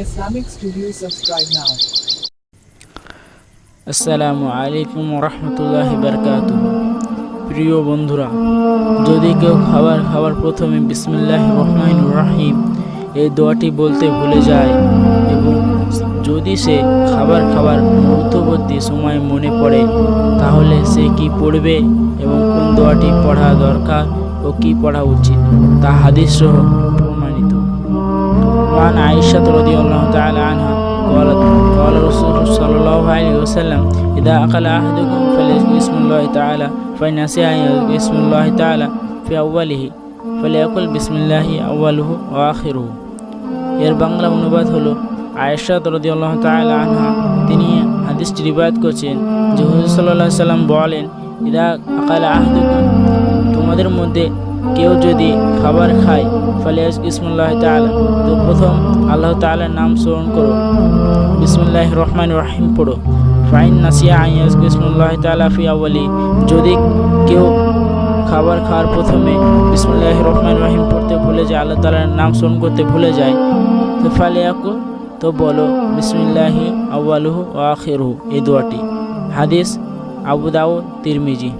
Islamic Studio subscribe now. আসসালামু আলাইকুম রহমতুল্লাহ বরকাত প্রিয় বন্ধুরা, যদি কেউ খাবার খাবার প্রথমে বিসমিল্লাহ রহমান রাহিম এই দোয়াটি বলতে ভুলে যায় এবং যদি সে খাবার খাবার মধ্যবর্তী সময় মনে পড়ে, তাহলে সে কি পড়বে এবং কোন দোয়াটি পড়া দরকার ও কি পড়া উচিত তা হাদিস সহ عائشة رضي الله تعالى عنها قالت قال رسول صلى الله عليه وسلم إذا أقل أحدكم فليذكر اسم الله تعالى فإن نسي أن يذكر اسم الله تعالى في أوله فليقل بسم الله أوله وآخره এর বাংলা অনুবাদ হলো আয়েশাত রদিয়াল্লাহ তাআলা আনহা তিনি হাদিসটি রিবায়াত করছেন যে হুজুর সাল্লাল্লাহু আলাইহি সাল্লাম বলেন ইদা আকালা আহদুকুম তোমাদের মধ্যে কেউ যদি খাবার খায়, ফলে ইসমুল্লাহ তাআলা। তো প্রথম আল্লাহ তাআলার নাম স্মরণ করো। বিসমুল্লাহ রহমান রহিম পড়ো। ফাইন নাসিয়া আইয়াজ বিসমুল্লাহ তাআলা ফি আউয়ালি। যদি কেউ খাবার খাওয়ার প্রথমে বিসমুল্লাহ রহমান রহিম পড়তে ভুলে যায়, আল্লাহ তাআলার নাম স্মরণ করতে ভুলে যায়, তো ফালিয়াকু তো বলো, বিসমিল্লাহি আউয়ালুহু ও আখিরুহু। এই দোয়াটি। হাদিস আবু দাউদ তিরমিজি।